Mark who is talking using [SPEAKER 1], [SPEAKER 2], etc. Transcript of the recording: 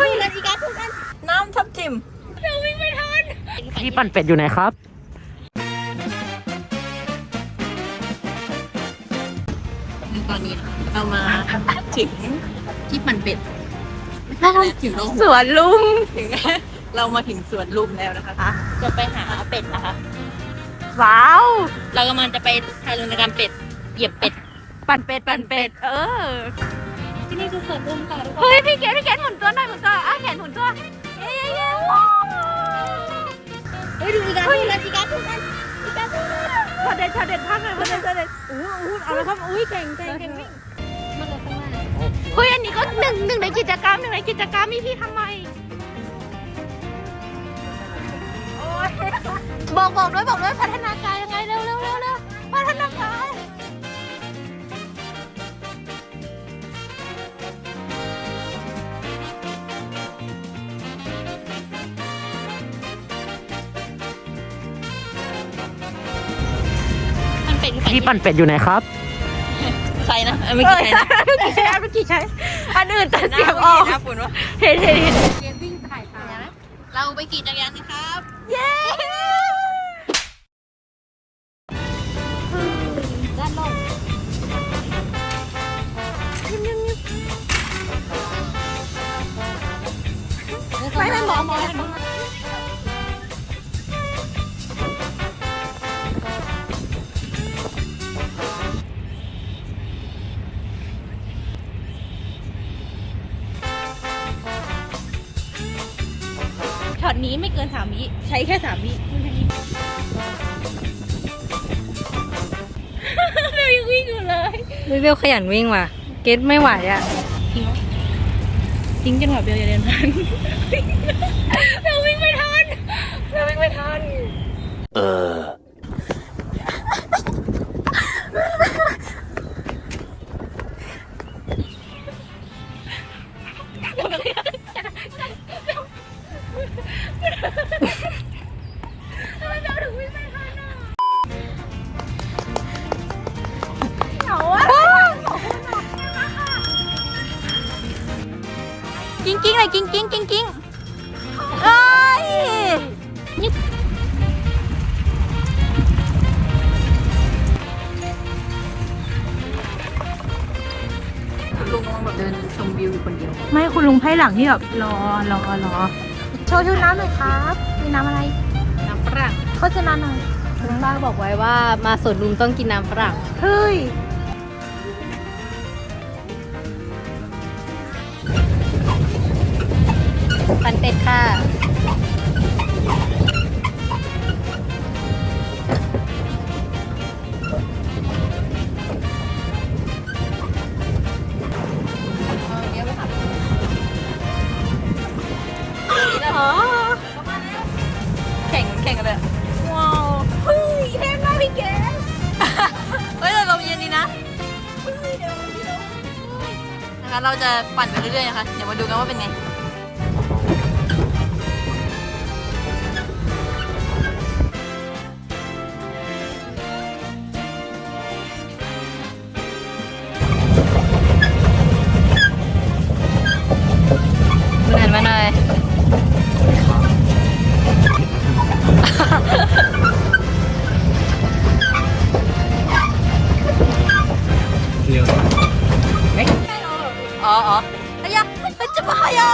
[SPEAKER 1] พูดกันอีกาพูดกัน
[SPEAKER 2] น้ำทับทิม
[SPEAKER 1] เราวิ่งไม่ทัน
[SPEAKER 3] ที่ปั่นเป็ดอยู่ไหนครับ
[SPEAKER 2] ตอนนี้เรามาถึงที่ปั่นเป็ดถึงโรง
[SPEAKER 1] สวนลุง
[SPEAKER 2] ถึงเรามาถึงสวนลุมแล้วนะคะ จะไปหาเป็ดนะคะ
[SPEAKER 1] ว้าว
[SPEAKER 2] เรากำลังจะไปทารุณกรรมเป็ด เหยียบเป็ด
[SPEAKER 1] ปั่นเป็ด ปั่นเป็ด เออ
[SPEAKER 2] ที่นี่คือสวนลุมค่ะทุกคน
[SPEAKER 1] เฮ้ย พี่เกดพี่เก
[SPEAKER 2] กาพูดกันอีกาพูดกันอีกาพูดกัน
[SPEAKER 1] พอเด็ดพอเด็ดพักเลยพอเด็ดพอเด็ดอู้อู้เอาละครับอุ้ยเก่งเก่งเก่งวิ่ง
[SPEAKER 2] มันเลยข้างหน้า
[SPEAKER 1] เฮ้ยอันนี้ก็หนึ่งหนึ่งในกิจกรรมหนึ่งในกิจกรรมมีพี่ทำไมโอ๊ยบอกบอกด้วยบอกด้วยพัฒนาการ
[SPEAKER 2] มันเป็น
[SPEAKER 3] ที่ปั่นเป็ดอยู่ไหนครับ
[SPEAKER 2] ใครนะไม่
[SPEAKER 1] เอ
[SPEAKER 2] กี่
[SPEAKER 1] อ
[SPEAKER 2] ใครนะ
[SPEAKER 1] เมื่อกี้ใช้เมื่อกี้ใช้อันอื่นแต่
[SPEAKER 2] หน้า
[SPEAKER 1] เสียงอ
[SPEAKER 2] ไม่
[SPEAKER 1] อก
[SPEAKER 2] เห็นนะฝุ่นวะ
[SPEAKER 1] เห็นเห็นเห็น
[SPEAKER 2] เราไปขี่จักรยานนะครับ
[SPEAKER 1] เย้
[SPEAKER 2] ด้านลง
[SPEAKER 1] ไม่ไม่มองมอ นี้ไม่เกินสามวิใช้แค่สามวิเรายังวิ่งอยู่เลย
[SPEAKER 4] เบลขยันวิ่งว่ะ เก็ตไม่ไหวอะ
[SPEAKER 1] ทิ้งจังหวะเบลอย่าเดินทันเราวิ่งไม่ทันเราวิ่งไม่ทัน
[SPEAKER 3] เออ
[SPEAKER 1] เหงาอะกิ้งกิ้งเลยกิ้งกิ้งกิ้งกิ้งเอ้ย
[SPEAKER 2] ลุงกำลังแบบเดินชมวิวอยู่คนเดียว
[SPEAKER 1] ไม่คุณลุงไพ่หลังที่แบบรอรอรอ โชว์ชุดน้ำหน่อยครับมีน้ำอะไร
[SPEAKER 2] น้ำฝรั่ง
[SPEAKER 1] โฆษณาหน่อย
[SPEAKER 4] คุณป้าบอกไว้ว่ามาสวนลุมต้องกินน้ำฝรั่ง
[SPEAKER 1] เฮ้ย
[SPEAKER 4] ปันเป็ดค่ะ
[SPEAKER 2] แข่งแข่งกันเลย
[SPEAKER 1] ว้าวเฮ้ยเท่มากพี่เก๋
[SPEAKER 2] เฮ้ยแต่ลมเย็นดีนะนะคะเราจะปั่นไปเรื่อยๆนะคะเดี๋ยวมาดูกันว่าเป็นไง
[SPEAKER 4] อ๋
[SPEAKER 2] ออ๋อไอ้ยะมันจะมาหา